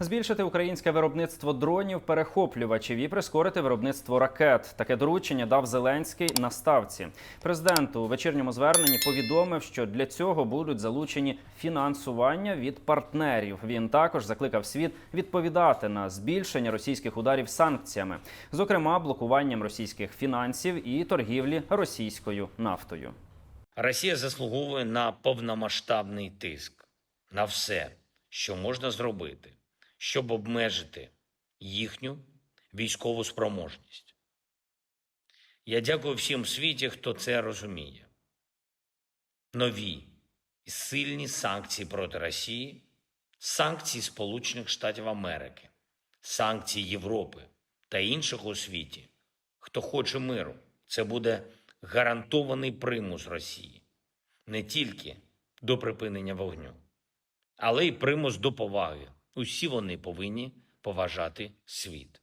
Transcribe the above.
Збільшити українське виробництво дронів, перехоплювачів і прискорити виробництво ракет. Таке доручення дав Зеленський на ставці. Президент у вечірньому зверненні повідомив, що для цього будуть залучені фінансування від партнерів. Він також закликав світ відповідати на збільшення російських ударів санкціями, зокрема блокуванням російських фінансів і торгівлі російською нафтою. Росія заслуговує на повномасштабний тиск на все, що можна зробити, щоб обмежити їхню військову спроможність. Я дякую всім в світі, хто це розуміє. Нові і сильні санкції проти Росії, санкції Сполучених Штатів Америки, санкції Європи та інших у світі, хто хоче миру. Це буде гарантований примус Росії не тільки до припинення вогню, але й примус до поваги. Усі вони повинні поважати світ.